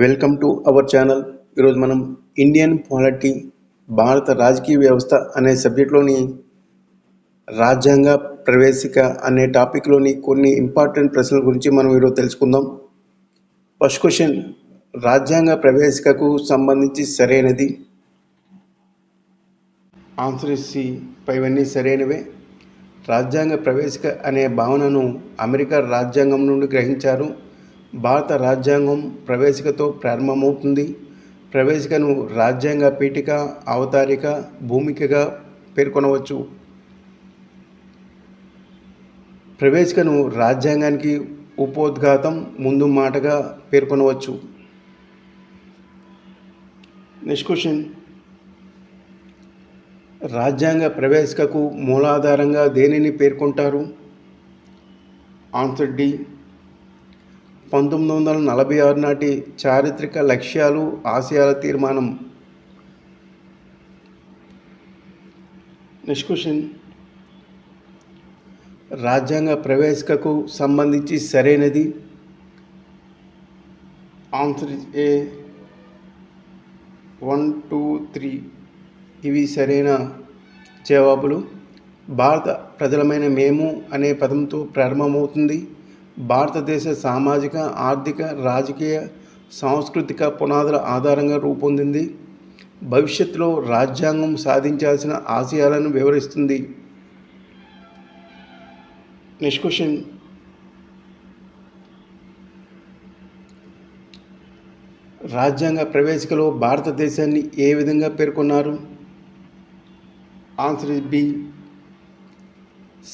Welcome to our channel ఈరోజు మనం Indian polity భారత రాజకీయ వ్యవస్థ అనే సబ్జెక్ట్లోని రాజ్యాంగ ప్రవేశిక అనే టాపిక్లోని కొన్ని ఇంపార్టెంట్ ప్రశ్నల గురించి మనం ఈరోజు తెలుసుకుందాం ఫస్ట్ క్వశ్చన్ రాజ్యాంగ ప్రవేశికకు సంబంధించి సరైనది ఆన్సర్ ఇవన్నీ పైవన్నీ సరైనవే రాజ్యాంగ ప్రవేశిక అనే భావనను అమెరికా రాజ్యాంగం నుండి గ్రహించారు భారత రాజ్యాంగం ప్రవేశికతో ప్రారంభమవుతుంది ప్రవేశికను రాజ్యాంగ పీఠిక అవతారిక భూమికగా పేర్కొనవచ్చు ప్రవేశికను రాజ్యాంగానికి ఉపోద్ఘాతం ముందు మాటగా పేర్కొనవచ్చు నెక్స్ట్ క్వశ్చన్ రాజ్యాంగ ప్రవేశికకు మూలాధారంగా దేనిని పేర్కొంటారు ఆన్సర్ డి పంతొమ్మిది వందల నలభై ఆరు నాటి చారిత్రక లక్ష్యాలు ఆశయాల తీర్మానం నెక్స్ట్ క్వశ్చన్ రాజ్యాంగ ప్రవేశికకు సంబంధించి సరైనది answer A one two three ఇవి సరైన జవాబులు భారత ప్రజలమైన మేము అనే పదంతో ప్రారంభమవుతుంది భారతదేశ సామాజిక ఆర్థిక రాజకీయ సాంస్కృతిక పునాదుల ఆధారంగా రూపొందింది భవిష్యత్తులో రాజ్యాంగం సాధించాల్సిన ఆశయాలను వివరిస్తుంది నెక్స్ట్ క్వశ్చన్ రాజ్యాంగ ప్రవేశికలో భారతదేశాన్ని ఏ విధంగా పేర్కొన్నారు ఆన్సర్ ఇస్ బి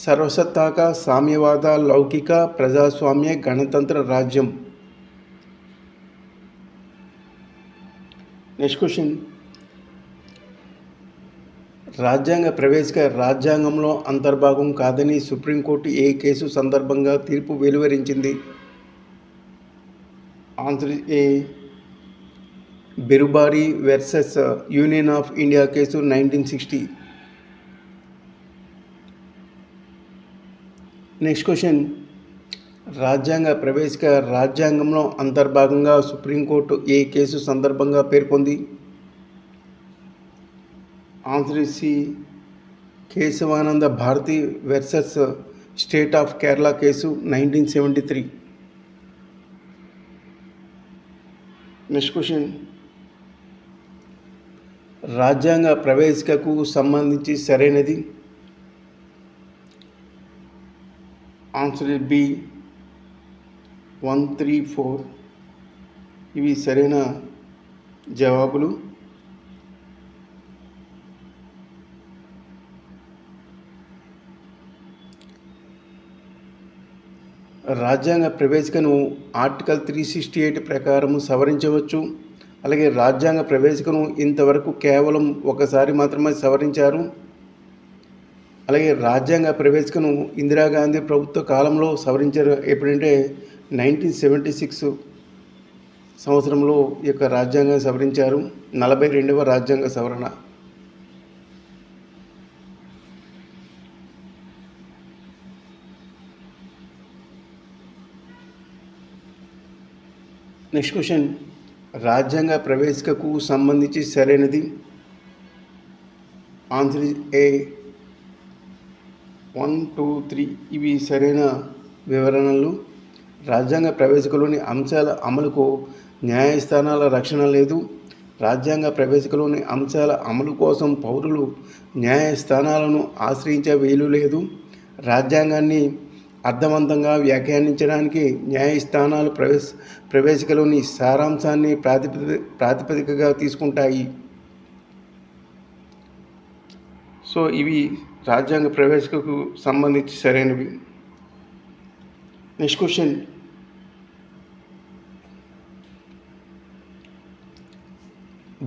సర్వసత్తాక సామ్యవాద లౌకిక ప్రజాస్వామ్య గణతంత్ర రాజ్యం నెక్స్ట్ క్వశ్చన్ రాజ్యాంగ ప్రవేశిక రాజ్యాంగంలో అంతర్భాగం కాదని సుప్రీంకోర్టు ఏ కేసు సందర్భంగా తీర్పు వెలువరించింది Andhra A Berubari versus union of India case nineteen sixty next question రాజ్యాంగ ప్రవేశిక రాజ్యాంగంలో అంతర్భాగంగా సుప్రీంకోర్టు ఏ కేసు సందర్భంగా పేర్కొంది Andhra C Kesavananda Bharati versus state of Kerala case nineteen seventy three next question రాజ్యాంగ ప్రవేశికకు సంబంధించి సరైనది answer B one three four ఇవి సరైన జవాబులు రాజ్యాంగ ప్రవేశికను ఆర్టికల్ త్రీ సిక్స్టీ ఎయిట్ ప్రకారం సవరించవచ్చు అలాగే రాజ్యాంగ ప్రవేశికను ఇంతవరకు కేవలం ఒకసారి మాత్రమే సవరించారు అలాగే రాజ్యాంగ ప్రవేశికను ఇందిరాగాంధీ ప్రభుత్వ కాలంలో సవరించారు ఎప్పుడంటే నైన్టీన్ సెవెంటీ సిక్స్ సంవత్సరంలో ఈ యొక్క రాజ్యాంగం సవరించారు నలభై రెండవ రాజ్యాంగ సవరణ నెక్స్ట్ క్వశ్చన్ రాజ్యాంగ ప్రవేశికకు సంబంధించి సరైనది answer A one two three ఇవి సరైన వివరణలు రాజ్యాంగ ప్రవేశికలోని అంశాల అమలుకు న్యాయస్థానాల రక్షణ లేదు రాజ్యాంగ ప్రవేశికలోని అంశాల అమలు కోసం పౌరులు న్యాయస్థానాలను ఆశ్రయించే వీలు లేదు రాజ్యాంగాన్ని అర్థవంతంగా వ్యాఖ్యానించడానికి న్యాయస్థానాలు ప్రవేశ ప్రవేశికలోని సారాంశాన్ని ప్రాతిపద ప్రాతిపదికగా తీసుకుంటాయి సో ఇవి రాజ్యాంగ ప్రవేశకు సంబంధించి సరైనవి నెక్స్ట్ క్వశ్చన్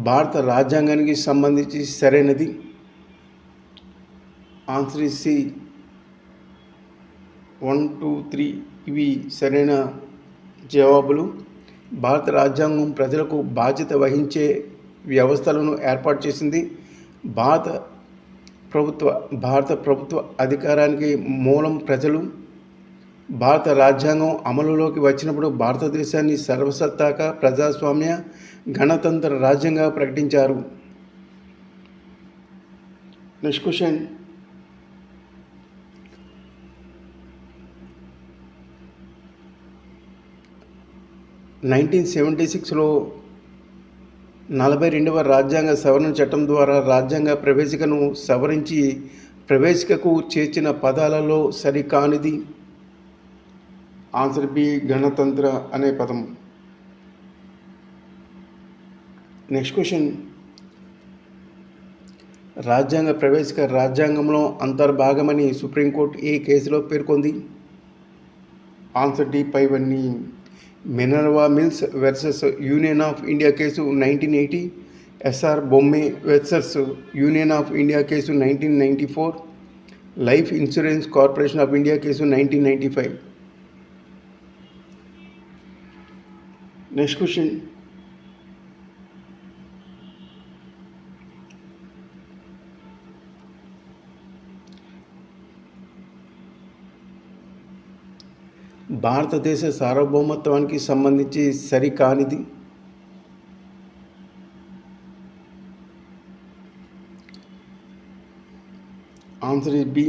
భారత రాజ్యాంగానికి సంబంధించి సరైనది answer is one two three ఇవి సరైన జవాబులు భారత రాజ్యాంగం ప్రజలకు బాధ్యత వహించే వ్యవస్థలను ఏర్పాటు చేసింది భారత ప్రభుత్వ భారత ప్రభుత్వ అధికారానికి మూలం ప్రజలు భారత రాజ్యాంగం అమలులోకి వచ్చినప్పుడు భారతదేశాన్ని సర్వసత్తాక ప్రజాస్వామ్య గణతంత్ర రాజ్యంగా ప్రకటించారు నెక్స్ట్ క్వశ్చన్ నైన్టీన్ సెవెంటీ సిక్స్లో నలభై రెండవ రాజ్యాంగ సవరణ చట్టం ద్వారా రాజ్యాంగ ప్రవేశికను సవరించి ప్రవేశికకు చేర్చిన పదాలలో సరికానిది ఆన్సర్ బి గణతంత్ర అనే పదం నెక్స్ట్ క్వశ్చన్ రాజ్యాంగ ప్రవేశిక రాజ్యాంగంలో అంతర్భాగమని సుప్రీంకోర్టు ఏ కేసులో పేర్కొంది ఆన్సర్ డి పైవన్నీ Minerva Mills versus Union of India case 1980, S.R. Bomme versus Union of India case 1994, Life Insurance Corporation of India case 1995. Next question. భారతదేశ సార్వభౌమత్వానికి సంబంధించి సరికానిది ఆన్సర్ ఇస్ బి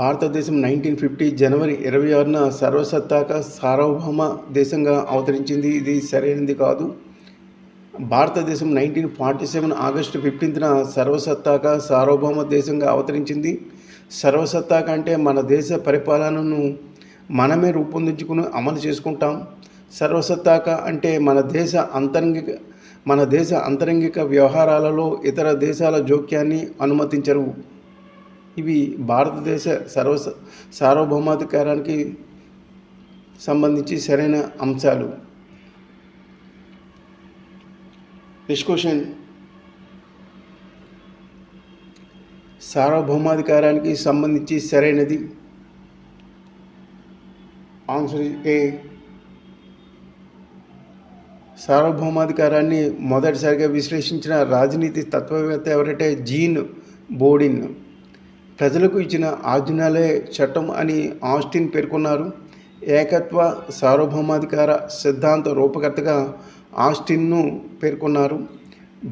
భారతదేశం నైన్టీన్ ఫిఫ్టీ జనవరి ఇరవై ఆరున సర్వసత్తాక సార్వభౌమ దేశంగా అవతరించింది ఇది సరైనది కాదు భారతదేశం నైన్టీన్ ఫార్టీ సెవెన్ ఆగస్టు ఫిఫ్టీన్త్న సర్వసత్తాక సార్వభౌమ దేశంగా అవతరించింది సర్వసత్తా కంటే మన దేశ పరిపాలనను మనమే రూపొందించుకుని అమలు చేసుకుంటాం సర్వసత్తాక అంటే మన దేశ అంతరంగిక మన దేశ అంతరంగిక వ్యవహారాలలో ఇతర దేశాల జోక్యాన్ని అనుమతించరు ఇవి భారతదేశ సర్వ సార్వభౌమాధికారానికి సంబంధించి సరైన అంశాలు డిస్కషన్ సార్వభౌమాధికారానికి సంబంధించి సరైనది ఆన్సర్ ఏ సార్వభౌమాధికారాన్ని మొదటిసారిగా విశ్లేషించిన రాజనీతి తత్వవేత్త ఎవరంటే జీన్ బోడిన్ ప్రజలకు ఇచ్చిన ఆధునాలే చట్టం అని ఆస్టిన్ పేర్కొన్నారు ఏకత్వ సార్వభౌమాధికార సిద్ధాంత రూపకర్తగా ఆస్టిన్ను పేర్కొన్నారు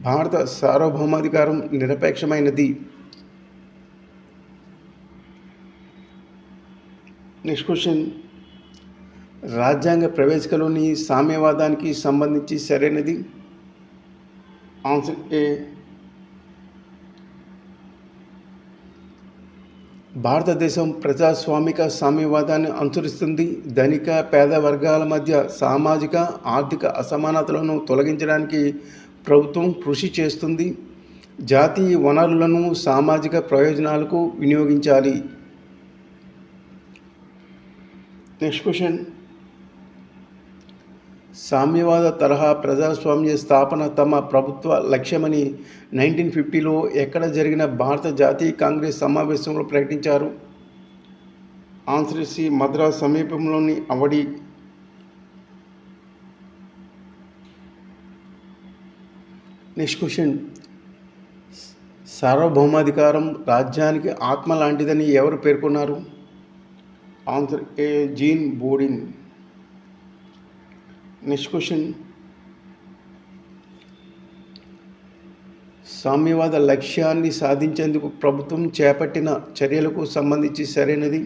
భారత సార్వభౌమాధికారం నిరపేక్షమైనది నెక్స్ట్ క్వశ్చన్ రాజ్యాంగ ప్రవేశికలోని సామ్యవాదానికి సంబంధించి సరైనది ఆన్సర్ ఏ భారతదేశం ప్రజాస్వామిక సామ్యవాదాన్ని అనుసరిస్తుంది ధనిక పేద వర్గాల మధ్య సామాజిక ఆర్థిక అసమానతలను తొలగించడానికి ప్రభుత్వం కృషి చేస్తుంది జాతీయ వనరులను సామాజిక ప్రయోజనాలకు వినియోగించాలి నెక్స్ట్ క్వశ్చన్ సామ్యవాద తరహా ప్రజాస్వామ్య స్థాపన తమ ప్రభుత్వ లక్ష్యమని నైన్టీన్ ఫిఫ్టీలో ఎక్కడ జరిగిన భారత జాతీయ కాంగ్రెస్ సమావేశంలో ప్రకటించారు ఆన్సర్ సి మద్రాస్ సమీపంలోని అవడి నెక్స్ట్ క్వశ్చన్ సార్వభౌమాధికారం రాజ్యానికి ఆత్మ లాంటిదని ఎవరు పేర్కొన్నారు answer A Jean Bodin next question సామ్యవాద లక్ష్యాన్ని సాధించేందుకు ప్రభుత్వం చేపట్టిన చర్యలకు సంబంధించి సరైనది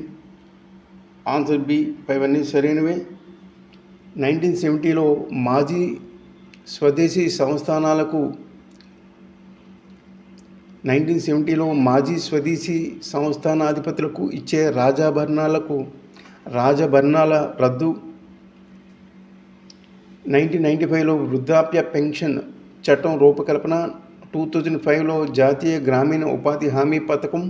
ఆన్సర్ బి పైవన్నీ సరైనవే నైన్టీన్ సెవెంటీలో మాజీ స్వదేశీ సంస్థానాలకు నైన్టీన్ సెవెంటీలో మాజీ స్వదేశీ సంస్థానాధిపతులకు ఇచ్చే రాజాభరణాలకు రాజభరణాల రద్దు నైన్టీన్ నైంటీ ఫైవ్లో వృద్ధాప్య పెన్షన్ చట్టం రూపకల్పన టూ థౌజండ్ ఫైవ్లో జాతీయ గ్రామీణ ఉపాధి హామీ పథకం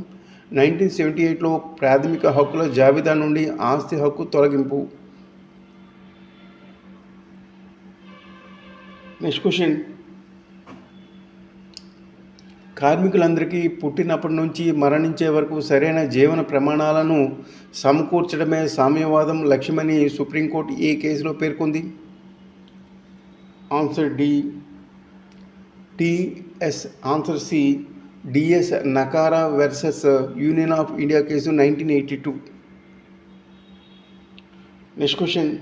నైన్టీన్ సెవెంటీ ఎయిట్లో ప్రాథమిక హక్కుల జాబితా నుండి ఆస్తి హక్కు తొలగింపు నెక్స్ట్ క్వశ్చన్ కార్మికులందరికీ పుట్టినప్పటి నుంచి మరణించే వరకు సరైన జీవన ప్రమాణాలను సమకూర్చడమే సామ్యవాదం లక్ష్యమని సుప్రీంకోర్టు ఈ కేసులో పేర్కొంది answer D TS answer C DS Nakara versus union of India case nineteen eighty two next question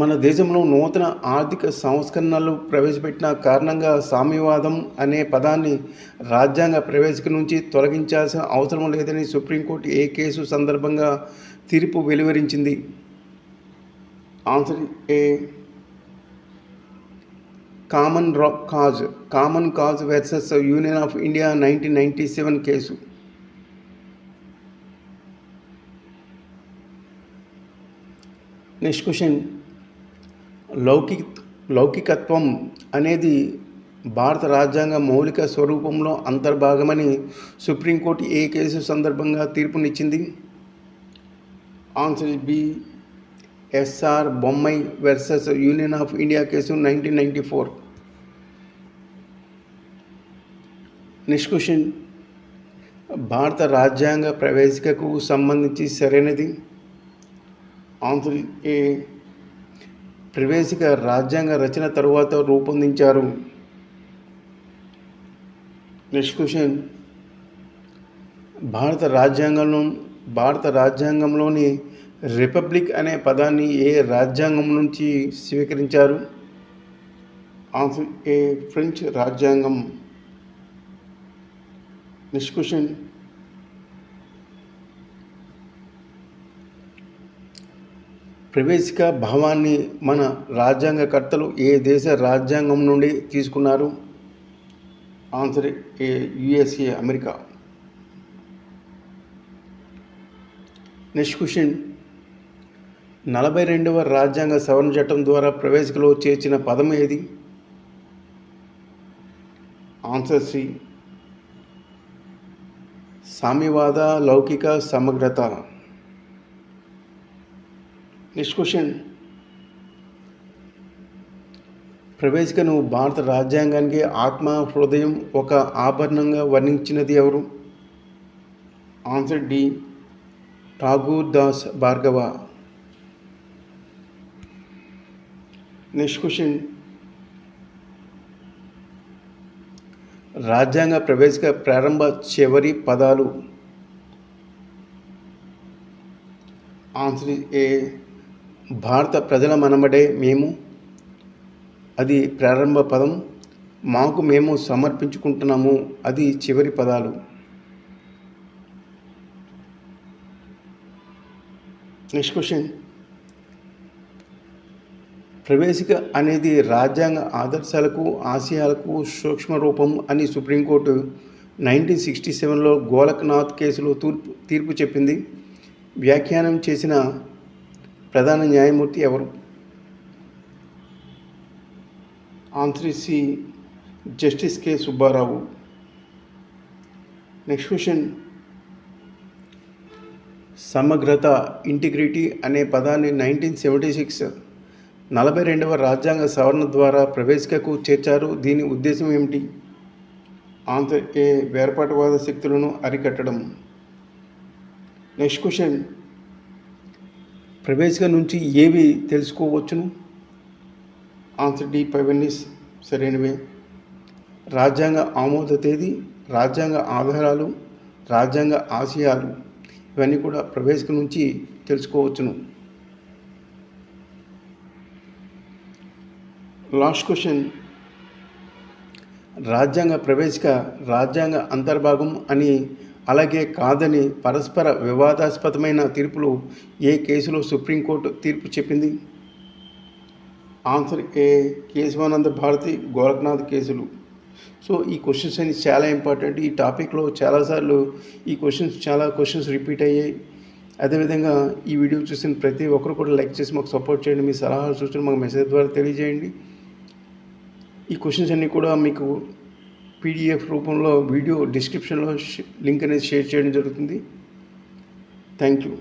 మన దేశంలో నూతన ఆర్థిక సంస్కరణలు ప్రవేశపెట్టిన కారణంగా సామ్యవాదం అనే పదాన్ని రాజ్యాంగ ప్రవేశిక నుంచి తొలగించాల్సిన అవసరం లేదని సుప్రీంకోర్టు ఏ కేసు సందర్భంగా తీర్పు వెలువరించింది ఆన్సర్ ఏ కామన్ రా cause common cause versus union of India nineteen ninety seven case next question లౌకిక లౌకికత్వం అనేది భారత రాజ్యాంగ మౌలిక స్వరూపంలో అంతర్భాగమని సుప్రీంకోర్టు ఏ కేసు సందర్భంగా తీర్పునిచ్చింది answer B SR Bommai versus union of India case nineteen ninety four నిష్కృషన్ భారత రాజ్యాంగ ప్రవేశికకు సంబంధించి సరైనది ఆన్సర్ ఏ ప్రవేశిక రాజ్యాంగ రచన తరువాత రూపొందించారు నెక్స్ట్ క్వశ్చన్ భారత రాజ్యాంగంలో భారత రాజ్యాంగంలోని రిపబ్లిక్ అనే పదాన్ని ఏ రాజ్యాంగం నుంచి స్వీకరించారు ఆన్సర్ ఏ ఫ్రెంచ్ రాజ్యాంగం నెక్స్ట్ క్వశ్చన్ ప్రవేశిక భావాన్ని మన రాజ్యాంగకర్తలు ఏ దేశ రాజ్యాంగం నుండి తీసుకున్నారు answer A USA America next question నలభై రెండవ రాజ్యాంగ సవరణ చట్టం ద్వారా ప్రవేశికలో చేర్చిన పదం ఏది ఆన్సర్ సి సామ్యవాద లౌకిక సమగ్రత నెక్స్ట్ క్వశ్చన్ ప్రవేశికను భారత రాజ్యాంగానికి ఆత్మ హృదయం ఒక ఆభరణంగా వర్ణించినది ఎవరు answer D Thakur Das Bhargava next question రాజ్యాంగ ప్రవేశిక ప్రారంభ చివరి పదాలు ఆన్సర్ ఏ భారత ప్రజల మనబడే మేము అది ప్రారంభ పదం మాకు మేము సమర్పించుకుంటున్నాము అది చివరి పదాలు నెక్స్ట్ క్వశ్చన్ ప్రవేశిక అనేది రాజ్యాంగ ఆదర్శాలకు ఆశయాలకు సూక్ష్మ రూపం అని సుప్రీంకోర్టు నైన్టీన్ సిక్స్టీ సెవెన్లో గోలక్నాథ్ కేసులో తూర్పు తీర్పు చెప్పింది వ్యాఖ్యానం చేసిన ప్రధాన న్యాయమూర్తి ఎవరు answer C justice K Subbarao next question సమగ్రత ఇంటిగ్రిటీ అనే పదాన్ని నైన్టీన్ సెవెంటీ సిక్స్ నలభై రెండవ రాజ్యాంగ సవరణ ద్వారా ప్రవేశికకు చేర్చారు దీని ఉద్దేశం ఏమిటి ఆంధ్ర ఏ వేర్పాటువాద శక్తులను అరికట్టడం నెక్స్ట్ క్వశ్చన్ ప్రవేశిక నుంచి ఏవి తెలుసుకోవచ్చును ఆన్సర్ డి పైవన్నీ సరైనవే రాజ్యాంగ ఆమోద తేదీ రాజ్యాంగ ఆధారాలు రాజ్యాంగ ఆశయాలు ఇవన్నీ కూడా ప్రవేశిక నుంచి తెలుసుకోవచ్చును లాస్ట్ క్వశ్చన్ రాజ్యాంగ ప్రవేశిక రాజ్యాంగ అంతర్భాగం అని అలాగే కాదని పరస్పర వివాదాస్పదమైన తీర్పులు ఏ కేసులో సుప్రీంకోర్టు తీర్పు చెప్పింది ఆన్సర్ ఏ కేశవానంద భారతి గోరఖనాథ్ కేసులు సో ఈ క్వశ్చన్స్ అని చాలా ఇంపార్టెంట్ ఈ టాపిక్లో చాలాసార్లు ఈ క్వశ్చన్స్ చాలా క్వశ్చన్స్ రిపీట్ అయ్యాయి అదేవిధంగా ఈ వీడియో చూసిన ప్రతి ఒక్కరు కూడా లైక్ చేసి మాకు సపోర్ట్ చేయండి మీ సలహాలు సూచనలు మాకు మెసేజ్ ద్వారా తెలియజేయండి ఈ క్వశ్చన్స్ అన్నీ కూడా మీకు పీడిఎఫ్ రూపంలో వీడియో డిస్క్రిప్షన్లో లింక్ అనేది షేర్ చేయడం జరుగుతుంది థ్యాంక్ యూ